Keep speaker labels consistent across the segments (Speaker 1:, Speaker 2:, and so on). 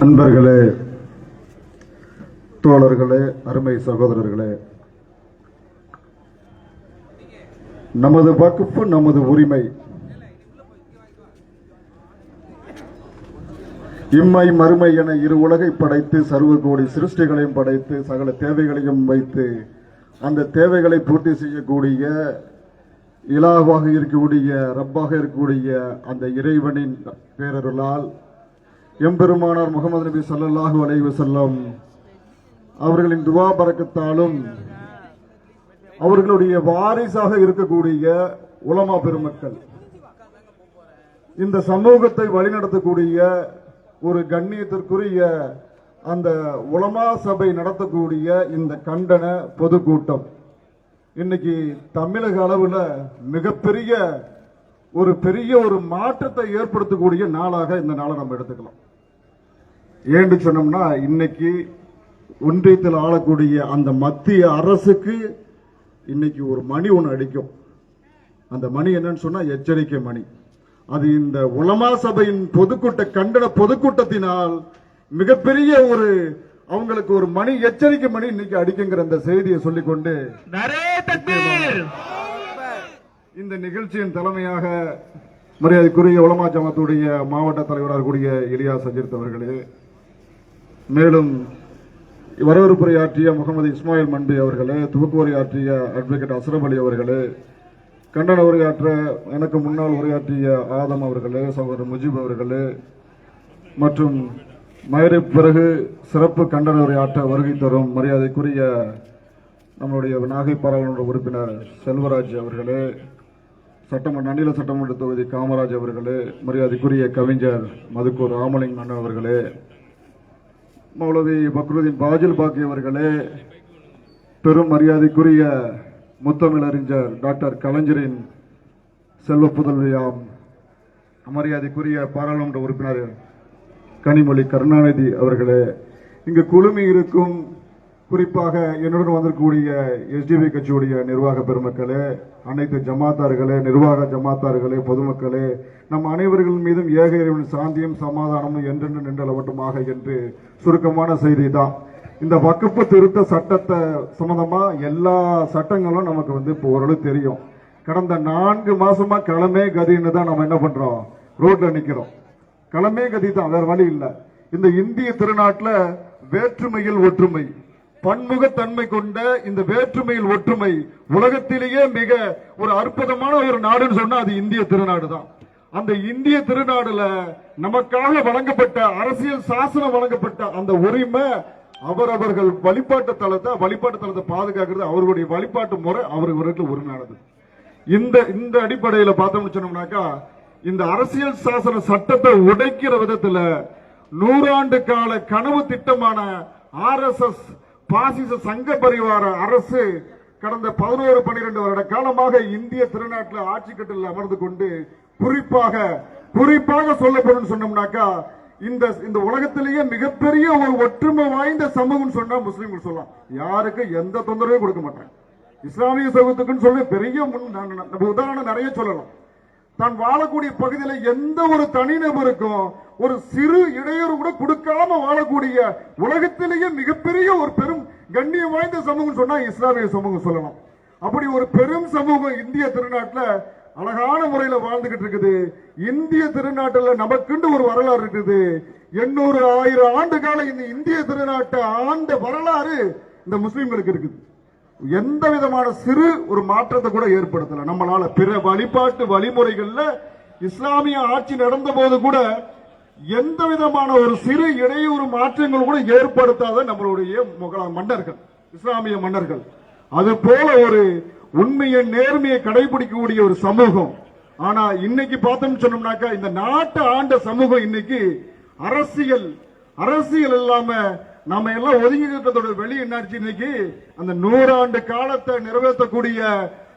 Speaker 1: நண்பர்களே தோழர்களே அருமை சகோதரர்களே நமது வகுப்பு நமது உரிமை. இம்மை மறுமை என இரு உலகை படைத்து சர்வ கோடி சிருஷ்டிகளையும் படைத்து சகல தேவைகளையும் வைத்து அந்த தேவைகளை பூர்த்தி செய்யக்கூடிய இலாவாக இருக்கக்கூடிய ரப்பாக இருக்கக்கூடிய அந்த இறைவனின் பேரருளால் எம்பெருமானார் முகமது நபி சல்லாஹூ அலைஹி செல்லம் அவர்களின் துவா பறக்கத்தாலும் அவர்களுடைய வாரிசாக இருக்கக்கூடிய உலமா பெருமக்கள் இந்த சமூகத்தை வழிநடத்தக்கூடிய ஒரு கண்ணியத்திற்குரிய அந்த உலமா சபை நடத்தக்கூடிய இந்த கண்டன பொதுக்கூட்டம். இன்னைக்கு தமிழக அளவில் மிகப்பெரிய ஒரு பெரிய ஒரு மாற்றத்தை ஏற்படுத்தக்கூடிய நாளாக இந்த நாளை நம்ம எடுத்துக்கலாம். ஏன்னு சொன்னோம்னா இன்னைக்கு ஒன்றியத்தில் ஆளக்கூடிய அந்த மத்திய அரசுக்கு இன்னைக்கு ஒரு மணி ஒன்று அடிக்கும். அந்த மணி என்னன்னு சொன்னால் எச்சரிக்கை மணி. அது இந்த உலமா சபையின் பொதுக்கூட்ட கண்டன பொதுக்கூட்டத்தினால் மிகப்பெரிய ஒரு அவங்களுக்கு ஒரு மணி எச்சரிக்கை மணி இன்னைக்கு அடிக்குங்கிற அந்த செய்தியை சொல்லிக்கொண்டு
Speaker 2: நிறைய
Speaker 1: இந்த நிகழ்ச்சியின் தலைமையாக மரியாதைக்குரிய உலமா ஜமாத்துடைய மாவட்ட தலைவராக கூடிய இலியா சஜித் அவர்களே மேலும் வரவேற்புரையாற்றிய முகமது இஸ்மாயில் மண்பி அவர்களே துவக்குரையாற்றிய அட்வொகேட் அஸ்ரப் அலி அவர்களே கண்டன உரையாற்ற எனக்கு முன்னால் உரையாற்றிய ஆதம் அவர்களே சகோதரர் முஜிப் அவர்களே மற்றும் மயிரை பிறகு சிறப்பு கண்டன உரையாற்ற வருகை தரும் மரியாதைக்குரிய நம்மளுடைய நாகை பாராளுமன்ற உறுப்பினர் செல்வராஜ் அவர்களே சட்டமன்ற அணில சட்டமன்ற தொகுதி காமராஜ் அவர்களே மரியாதைக்குரிய கவிஞர் மதுக்கூர் ராமலிங் அண்ணன் அவர்களே மௌலவி பக்ருதீன் பாஜில் பாக்கி அவர்களே பெரும் மரியாதைக்குரிய முத்தமிழறிஞர் டாக்டர் கலைஞரின் செல்வ புதல்வியாம் மரியாதைக்குரிய பாராளுமன்ற உறுப்பினர் கனிமொழி கருணாநிதி அவர்களே இங்கு குழுமி இருக்கும் குறிப்பாக என்னுடன் வந்திருக்கக்கூடிய எஸ்டிபி கட்சியுடைய நிர்வாக பெருமக்களே அனைத்து ஜமாத்தார்களே நிர்வாக ஜமாத்தார்களே பொதுமக்களே நம் அனைவர்கள் மீதும் ஏக இறைவன் சாந்தியும் சமாதானமும் என்றென்று நின்றளவட்டுமாக என்று சுருக்கமான செய்தி தான் இந்த வகுப்பு திருத்த சட்டத்தை சம்பந்தமா எல்லா சட்டங்களும் நமக்கு வந்து இப்போ ஓரளவு தெரியும். கடந்த நான்கு மாசமா கிளமே கதின்னு தான் நம்ம என்ன பண்றோம்? ரோட்ல நிக்கிறோம். கிளமே கதி தான் வேற வழி இல்லை. இந்த இந்திய திருநாட்டில் வேற்றுமையில் ஒற்றுமை. பன்முகத்தன்மை கொண்ட இந்த வேற்றுமையில் ஒற்றுமை உலகத்திலேயே மிக ஒரு அற்புதமான ஒரு நாடுன்னு சொன்னா அது இந்திய திருநாடு தான். அந்த இந்திய திருநாடுல நமக்காக வழங்கப்பட்ட அரசியல் சாசனம் வழங்கப்பட்ட அந்த உரிமை அவரவர்கள் வழிபாட்டு தலத்தை வழிபாட்டு தலத்தை பாதுகாக்கிறது அவர்களுடைய வழிபாட்டு முறை அவர்களுக்கு உரிமையானது இந்த இந்த அடிப்படையில் பார்த்தோம்னு சொன்னோம்னாக்கா இந்த அரசியல் சாசன சட்டத்தை உடைக்கிற விதத்துல நூறாண்டு கால கனவு திட்டமான ஆர் எஸ் எஸ் பாசிச சங்க பரிவார அரசு கடந்த பதினோரு பனிரெண்டு வருட காலமாக இந்திய திருநாட்டில் ஆட்சி கட்டில் அமர்ந்து கொண்டு குறிப்பாக குறிப்பாக சொல்லப்படும் சொன்னோம்னாக்கா இந்த இந்த உலகத்திலேயே மிகப்பெரிய ஒரு ஒற்றுமை வாய்ந்த சமூகம் சொன்னா முஸ்லீம்கள் சொல்லலாம். யாருக்கு எந்த தொந்தரவையும் கொடுக்க மாட்டேன் இஸ்லாமிய சமூகத்துக்குன்னு சொல்லி பெரிய முன் நம்ம உதாரணம் நிறைய சொல்லலாம். தான் வாழக்கூடிய பகுதியில் எந்த ஒரு தனிநபருக்கும் ஒரு சிறு இடையூறு கூட கொடுக்காம வாழக்கூடிய உலகத்திலேயே மிகப்பெரிய ஒரு பெரும் கண்ணியம் வாய்ந்த சமூகம் சொன்னா இஸ்லாமிய சமூகம் சொல்லலாம். அப்படி ஒரு பெரும் சமூகம் இந்திய திருநாட்டில் அழகான முறையில் வாழ்ந்துகிட்டு இருக்குது. இந்திய திருநாட்டில் நமக்குண்டு ஒரு வரலாறு இருக்குது. எண்ணூறு ஆயிரம் ஆண்டு கால இந்த இந்திய திருநாட்டை ஆண்ட வரலாறு இந்த முஸ்லீம்களுக்கு இருக்குது. எந்த விதமான சிறு ஒரு மாற்றத்தை கூட ஏற்படுத்தல. நம்மளால பிற வழிபாட்டு வழிமுறைகள்ல இஸ்லாமிய ஆட்சி நடந்த போது கூட எந்த விதமான ஒரு சிறு இடையூறு மாற்றங்கள் கூட ஏற்படுத்தாத நம்மளுடைய முகலா மன்னர்கள் இஸ்லாமிய மன்னர்கள். அது போல ஒரு உண்மையை நேர்மையை கடைபிடிக்கக்கூடிய ஒரு சமூகம். ஆனா இன்னைக்கு பார்த்தோம்னு சொன்னோம்னாக்கா இந்த நாட்டை ஆண்ட சமூகம் இன்னைக்கு அரசியல் அரசியல் இல்லாம நம்ம எல்லாம் ஒதுங்கிட்டதோட வெளி என்னாச்சு இன்னைக்கு? அந்த நூறாண்டு காலத்தை நிறைவேற்றக்கூடிய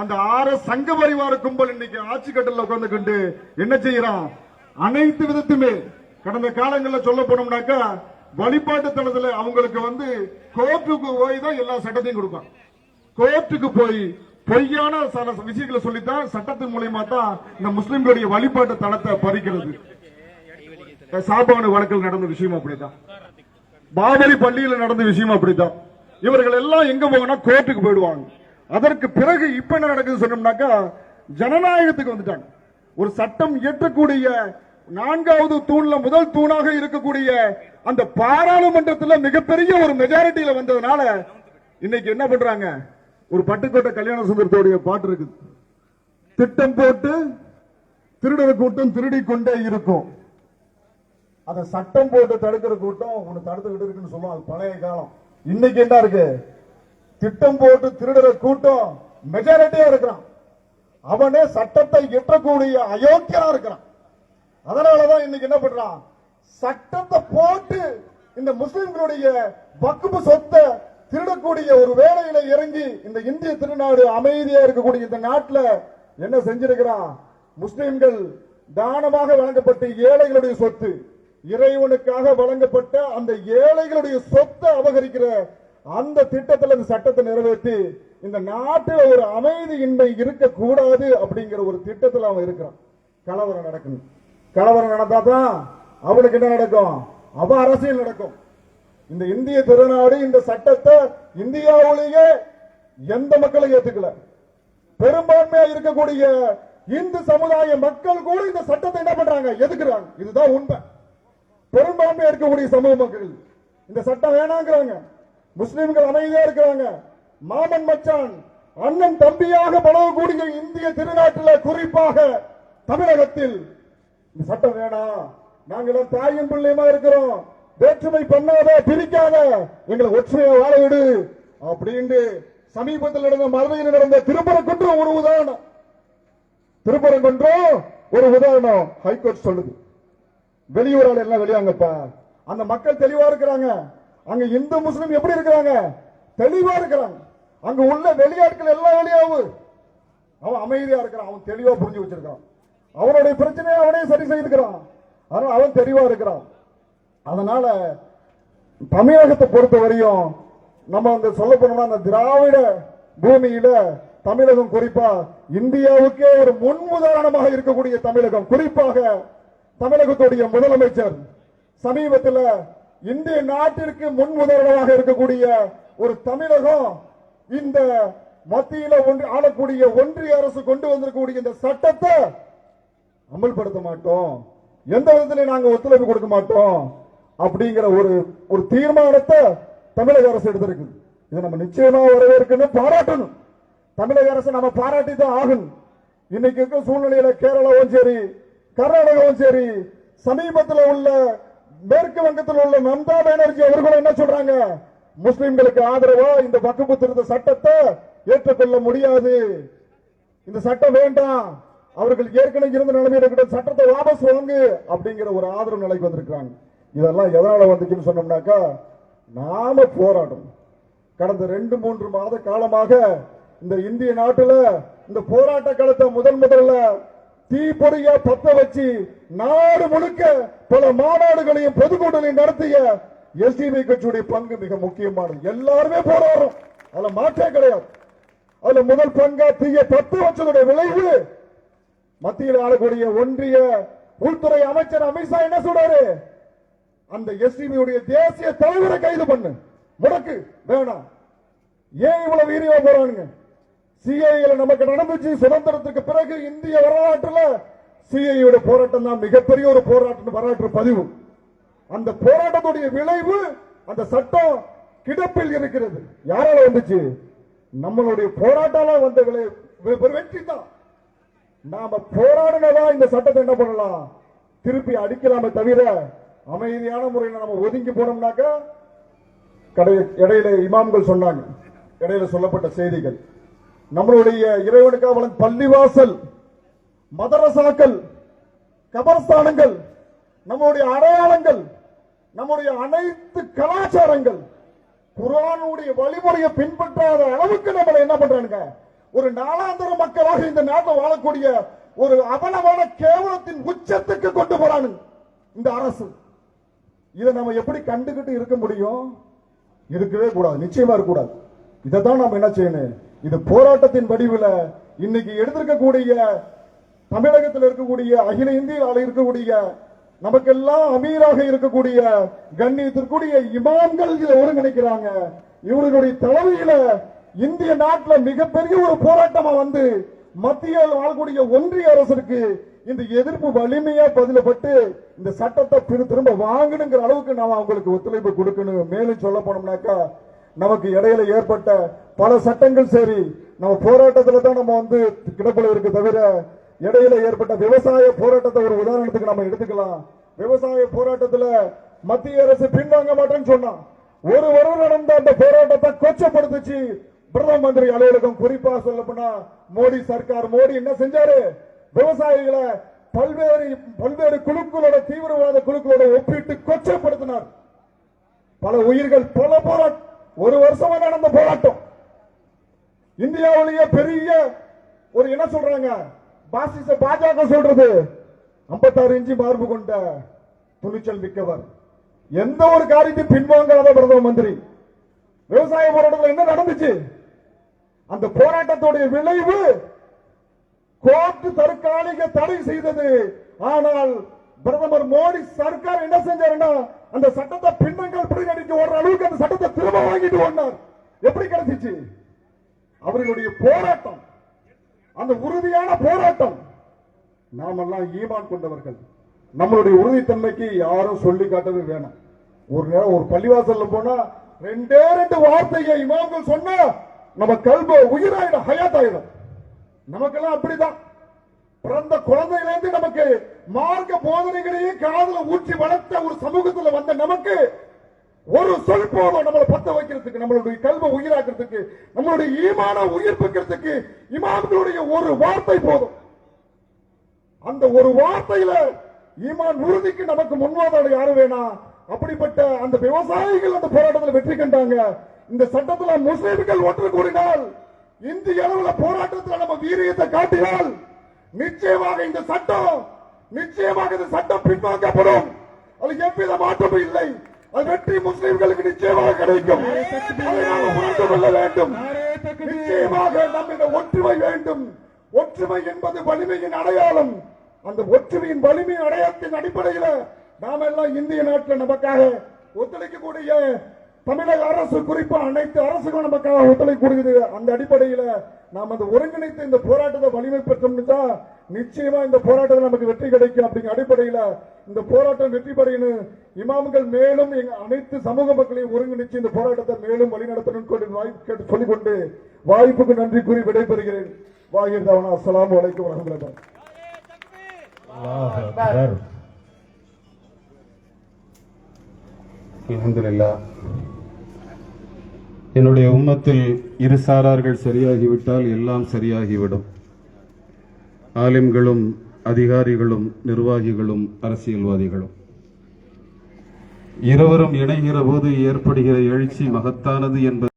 Speaker 1: அந்த ஆறு சங்க பரிவார கும்பல் இன்னைக்கு ஆட்சி கட்டல உட்கார்ந்துக்கிட்டு என்ன செய்யறான்? அனைத்து விதத்துமே கடந்த காலங்களில் சொல்ல போனோம்னாக்கா வழிபாட்டு தளத்துல அவங்களுக்கு வந்து கோர்ட்டுக்கு போய் தான் எல்லா சட்டத்தையும் கொடுக்கும் கோர்ட்டுக்கு போய் பொய்யான சில விஷயங்களை சொல்லித்தான் சட்டத்தின் மூலியமா தான் இந்த முஸ்லிம்களுடைய வழிபாட்டு தளத்தை பறிக்கிறது. சாபானு வழக்கில் நடந்த விஷயம் அப்படிதான். பாபரி பள்ளியில நடந்த விஷயம் அப்படித்தான் இவர்கள் எல்லாம் எங்க போகனா கோர்ட்டுக்கு போயிடுவாங்க. அதற்கு பிறகு இப்ப என்ன நடக்குது சொன்னோம்னாக்கா ஜனநாயகத்துக்கு வந்துட்டாங்க. ஒரு சட்டம் இயற்றக்கூடிய நான்காவது தூண்ல முதல் தூணாக இருக்கக்கூடிய அந்த பாராளுமன்றத்துல மிகப்பெரிய ஒரு மெஜாரிட்டியில வந்ததுனால இன்னைக்கு என்ன பண்றாங்க? ஒரு பட்டுக்கோட்டை கல்யாண சுந்தரத்தோடைய பாட்டு இருக்குது. திட்டம் போட்டு திருடர் கூட்டம் திருடிக் கொண்டே இருக்கும். அதை சட்டம் போட்டு தடுக்கிற கூட்டம் உன்னை தடுத்துக்கிட்டு இருக்குன்னு சொல்லுவோம். அது பழைய காலம். இன்னைக்கு என்ன இருக்கு? திட்டம் போட்டு திருடுற கூட்டம் மெஜாரிட்டியா இருக்கிறான். அவனே சட்டத்தை எட்டக்கூடிய அயோக்கியா இருக்கிறான். அதனாலதான் இன்னைக்கு என்ன பண்றான்? சட்டத்தை போட்டு இந்த முஸ்லிம்களுடைய வக்குப்பு சொத்தை திருடக்கூடிய ஒரு வேலையில இறங்கி இந்த இந்திய திருநாடு அமைதியா இருக்கக்கூடிய இந்த நாட்டில் என்ன செஞ்சிருக்கிறான்? முஸ்லிம்கள் தானமாக வழங்கப்பட்ட ஏழைகளுடைய சொத்து இறைவனுக்காக வழங்கப்பட்ட அந்த ஏழைகளுடைய சொத்தை அபகரிக்கிற அந்த திட்டத்தில் இந்த சட்டத்தை நிறைவேற்றி இந்த நாட்டில் ஒரு அமைதியின்மை இருக்கக்கூடாது அப்படிங்கிற ஒரு திட்டத்தில் அவன் இருக்கிறான். கலவரம் நடக்கணும். கலவரம் நடந்தா தான் அவனுக்கு என்ன நடக்கும்? அவ அரசியல் நடக்கும். இந்த இந்திய திருநாடு இந்த சட்டத்தை இந்தியாவிலேயே எந்த மக்களும் ஏத்துக்கல. பெரும்பான்மையா இருக்கக்கூடிய இந்து சமுதாய மக்கள் கூட இந்த சட்டத்தை என்ன பண்றாங்க? எதுக்குறாங்க? இதுதான் உண்மை. பெரும்பான்மையா இருக்கக்கூடிய சமூக மக்கள் இந்த சட்டம் வேணாங்கிறாங்க. முஸ்லிம்கள் அமைதியா இருக்கிறாங்க. மாமன் மச்சான் அண்ணன் தம்பியாக பழகக்கூடிய இந்திய திருநாட்டில் குறிப்பாக தமிழகத்தில் இந்த சட்டம் வேணாம். நாங்கள் தாயும் பிள்ளையுமா இருக்கிறோம். வேற்றுமை பண்ணாத பிரிக்காத. எங்களை ஒற்றுமையை வாழ விடு அப்படின்னு சமீபத்தில் நடந்த மதுரையில் நடந்த திருப்பரங்குன்றம் ஒரு உதாரணம் திருப்பரங்குன்றம் ஒரு உதாரணம் ஹைகோர்ட் சொல்லுது. வெளியூரால் எல்லாம் வெளியாங்கப்பா. அந்த மக்கள் தெளிவா இருக்கிறாங்க. அங்க இந்து முஸ்லிம் எப்படி இருக்கிறாங்க? தெளிவா இருக்கிறாங்க. அங்க உள்ள வெளியாட்கள் எல்லாம் வெளியாவு. அவன் அமைதியா இருக்கிறான். அவன் தெளிவா புரிஞ்சு வச்சிருக்கான். அவனுடைய பிரச்சனையை அவனே சரி செய்துக்கிறான். அதனால் அவன் தெளிவா இருக்கிறான். அதனால தமிழகத்தை பொறுத்த வரையும் நம்ம வந்து சொல்ல போனோம்னா அந்த திராவிட பூமியில தமிழகம் குறிப்பா இந்தியாவுக்கே ஒரு முன்முதாரணமாக இருக்கக்கூடிய தமிழகம். குறிப்பாக தமிழகத்துடைய முதலமைச்சர் சமீபத்தில் இந்திய நாட்டிற்கு முன்முதாரணமாக இருக்கக்கூடிய ஒரு தமிழகம் இந்த மத்தியில ஒன்று ஆளக்கூடிய ஒன்றிய அரசு கொண்டு வந்திருக்கக்கூடிய இந்த சட்டத்தை அமல்படுத்த மாட்டோம். எந்த விதத்திலையும் நாங்க ஒத்துழைப்பு கொடுக்க மாட்டோம். அப்படிங்கிற ஒரு ஒரு தீர்மானத்தை தமிழக அரசு எடுத்திருக்கு இதை நம்ம நிச்சயமா வரவேற்கணும் பாராட்டணும். தமிழக அரசு நம்ம பாராட்டி தான் ஆகணும். இன்னைக்கு இருக்க சூழ்நிலையில கேரளாவும் சரி கர்நாடகாவும் சரி சமீபத்தில் உள்ள மேற்கு வங்கத்தில் உள்ள மம்தா பானர்ஜி அவர்களும் என்ன சொல்றாங்க? முஸ்லிம்களுக்கு ஆதரவா இந்த வக்குப்பு திருத்த சட்டத்தை ஏற்றுக்கொள்ள முடியாது. இந்த சட்டம் வேண்டாம். அவர்கள் ஏற்கனவே இருந்த நிலைமையில கிட்ட சட்டத்தை வாபஸ் வாங்கு அப்படிங்கிற ஒரு ஆதரவு நிலைக்கு வந்திருக்கிறாங்க. இதெல்லாம் எதனால வந்துச்சுன்னு சொன்னோம்னாக்கா நாம போராடும் கடந்த ரெண்டு மூன்று மாத காலமாக இந்த இந்திய நாட்டுல இந்த போராட்ட காலத்தை முதன் முதல்ல தீப்பொறிய பத்த வச்சு நாடு முழுக்க பல மாநாடுகளையும் பொதுக்கூட்டங்களையும் நடத்திய எஸ்டிபி கட்சியுடைய பங்கு மிக முக்கியமானது. எல்லாருமே போராடுறோம். அதுல மாற்றே கிடையாது. அதுல முதல் பங்கா தீய பத்து வச்சதுடைய விளைவு மத்தியில் ஆளக்கூடிய ஒன்றிய உள்துறை அமைச்சர் அமித்ஷா என்ன சொல்றாரு? அந்த எஸ்டிபியுடைய தேசிய தலைவரை கைது பண்ணு. முடக்கு வேணாம். ஏன் இவ்வளவு வீரியமா போறானுங்க? சிஐல நமக்கு நடந்துச்சு சுதந்திரத்துக்கு பிறகு இந்திய வரலாற்றுல சிஐயோட போராட்டம் தான் மிகப்பெரிய ஒரு போராட்டம் வரலாற்று பதிவு. அந்த போராட்டத்துடைய விளைவு அந்த சட்டம் கிடப்பில் இருக்கிறது. யாரால வந்துச்சு? நம்மளுடைய போராட்டால வந்த விளை வெற்றி தான். நாம போராடினதா இந்த சட்டத்தை என்ன பண்ணலாம்? திருப்பி அடிக்கலாமே தவிர அமைதியான முறையில் நம்ம ஒதுங்கி போனோம்னாக்க கடை இடையில இமாம்கள் சொன்னாங்க. இடையில சொல்லப்பட்ட செய்திகள். நம்மளுடைய இறைவனுக்காக வழங்க பள்ளிவாசல் மதரசாக்கள் கபரஸ்தானங்கள் நம்முடைய அடையாளங்கள் நம்முடைய அனைத்து கலாச்சாரங்கள் குரானுடைய வழிமுறையை பின்பற்றாத அளவுக்கு நம்மளை என்ன பண்றானுங்க? ஒரு நாளாந்திர மக்களாக இந்த நாட்டில் வாழக்கூடிய ஒரு அவலமான கேவலத்தின் உச்சத்துக்கு கொண்டு போறானு இந்த அரசு. இதை நம்ம எப்படி கண்டுகிட்டு இருக்க முடியும்? இருக்கவே கூடாது நிச்சயமா இருக்கக்கூடாது. இதை தான் நம்ம என்ன செய்யணும்? இது போராட்டத்தின் வடிவில் இன்னைக்கு எடுத்திருக்கக்கூடிய தமிழகத்தில் இருக்கக்கூடிய அகில இந்தியாவில் இருக்கக்கூடிய நமக்கெல்லாம் அமீராக இருக்கக்கூடிய கண்ணியத்திற்குரிய இமாம்கள் இதை ஒருங்கிணைக்கிறாங்க. இவர்களுடைய தலைமையில இந்திய நாட்டில் மிகப்பெரிய ஒரு போராட்டமா வந்து மத்தியில் வாழக்கூடிய ஒன்றிய அரசுக்கு இந்த எதிர்ப்பு வலிமையா பதிலப்பட்டு இந்த சட்டத்தை திரு- திரும்ப வாங்கணுங்கிற அளவுக்கு நாம அவங்களுக்கு ஒத்துழைப்பு கொடுக்கணும். மேலும் சொல்ல போனோம்னாக்கா நமக்கு இடையில ஏற்பட்ட பல சட்டங்கள் சரி நம்ம போராட்டத்துல தான் நம்ம வந்து கிடப்பில் இருக்கு தவிர இடையில ஏற்பட்ட விவசாய போராட்டத்தை ஒரு உதாரணத்துக்கு நம்ம எடுத்துக்கலாம். விவசாய போராட்டத்துல மத்திய அரசு பின்வாங்க மாட்டேன்னு சொன்னான். ஒரு வருடம் நடந்த அந்த போராட்டத்தை கொச்சப்படுத்துச்சு. பிரதம மந்திரி அலுவலகம் குறிப்பா சொல்ல போனா மோடி சர்க்கார். மோடி என்ன செஞ்சாரு? விவசாயிகளை பல்வேறு பல்வேறு குழுக்களோட தீவிரவாத குழுக்களோட ஒப்பிட்டு கொச்சப்படுத்தினார். பல உயிர்கள் பல போராட்டம் ஒரு வருஷமா நடந்த போராட்டம். இந்தியாவிலேயே பெரிய ஒரு என்ன சொல்றாங்க? பாசிச பாஜக சொல்றது. 56 இன்ச்சு மார்பு கொண்ட துணிச்சல் மிக்கவர். எந்த ஒரு காரியத்தையும் பின்வாங்காத பிரதம மந்திரி. விவசாய போராட்டத்தில் என்ன நடந்துச்சு? அந்த போராட்டத்துடைய விளைவு கோர்ட் தற்காலிக தடை செய்தது. ஆனால் பிரதமர் மோடி சர்க்கார் என்ன செஞ்சாருன்னா அந்த சட்டத்தை பின்னங்கள் பிடிநடிக்க ஓடுற அளவுக்கு அந்த சட்டத்தை திரும்ப வாங்கிட்டு ஓடினார். எப்படி கிடைச்சிச்சு? அவர்களுடைய போராட்டம் அந்த உறுதியான போராட்டம் நாமெல்லாம் ஈமான் கொண்டவர்கள். நம்மளுடைய உறுதித்தன்மைக்கு யாரும் சொல்லி காட்டவே வேணாம். ஒரு நேரம் ஒரு பள்ளிவாசல்ல போனா ரெண்டே ரெண்டு வார்த்தையை இமாம்கள் சொன்னா நம்ம கல்வ உயிராயிடும் ஹயாத்தாயிடும் நமக்கெல்லாம் அப்படிதான். பிறந்த குழந்தையில இருந்து நமக்கு மார்க்க போதனைகளையே காதல ஊற்றி வளர்த்த ஒரு சமூகத்துல வந்த நமக்கு ஒரு சொல் போதும் நம்மளை பத்த வைக்கிறதுக்கு நம்மளுடைய கல்வ உயிராக்கிறதுக்கு நம்மளுடைய ஈமான உயிர்ப்பிக்கிறதுக்கு இமாம்களுடைய ஒரு வார்த்தை போதும். அந்த ஒரு வார்த்தையில ஈமான் உறுதிக்கு நமக்கு முன்வாதாடு யாரும் வேணாம் அப்படிப்பட்ட அந்த விவசாயிகள் அந்த போராட்டத்தில் வெற்றி கண்டாங்க. இந்த சட்டத்துல முஸ்லிம்கள் ஒன்று கூடினால் இந்திய அளவுல போராட்டத்தில் நம்ம வீரியத்தை காட்டினால் நிச்சயமாக இந்த சட்டம் நிச்சயமாக இந்த சட்டம் பின்வாங்கப்படும். அது எவ்வித மாற்றமும் இல்லை. அது வெற்றி முஸ்லிம்களுக்கு நிச்சயமாக கிடைக்கும். உணர்ந்து கொள்ள வேண்டும். நிச்சயமாக நம்மிடம் ஒற்றுமை வேண்டும். ஒற்றுமை என்பது வலிமையின் அடையாளம். அந்த ஒற்றுமையின் வலிமையின் அடையாளத்தின் அடிப்படையில நாம எல்லாம் இந்திய நாட்டில் நமக்காக ஒத்துழைக்கக்கூடிய தமிழக அரசு குறிப்பா அனைத்து அரசுகளும் நமக்காக ஒத்துழைக்கக்கூடியது அந்த அடிப்படையில நாம் அந்த ஒருங்கிணைத்து இந்த போராட்டத்தை வலிமை பெற்றோம்னு தான் நிச்சயமா இந்த போராட்டத்தில் நமக்கு வெற்றி கிடைக்கும் அப்படிங்கிற அடிப்படையில இந்த போராட்டம் வெற்றி படையினு இமாம்கள் மேலும் எங்க அனைத்து சமூக மக்களையும் ஒருங்கிணைச்சு இந்த போராட்டத்தை மேலும் வழிநடத்தணும் கொண்டு வாய்ப்பு கேட்டு சொல்லிக்கொண்டு வாய்ப்புக்கு நன்றி கூறி விடைபெறுகிறேன். வாகிர் அஸ்லாம் வலைக்கம் அலைக்கும்
Speaker 3: அலமதுல்லா என்னுடைய உம்மத்தில் இரு சாரார்கள் சரியாகிவிட்டால் எல்லாம் சரியாகிவிடும். ஆலிம்களும் அதிகாரிகளும் நிர்வாகிகளும் அரசியல்வாதிகளும். இருவரும் இணைகிற போது ஏற்படுகிற எழுச்சி மகத்தானது என்பது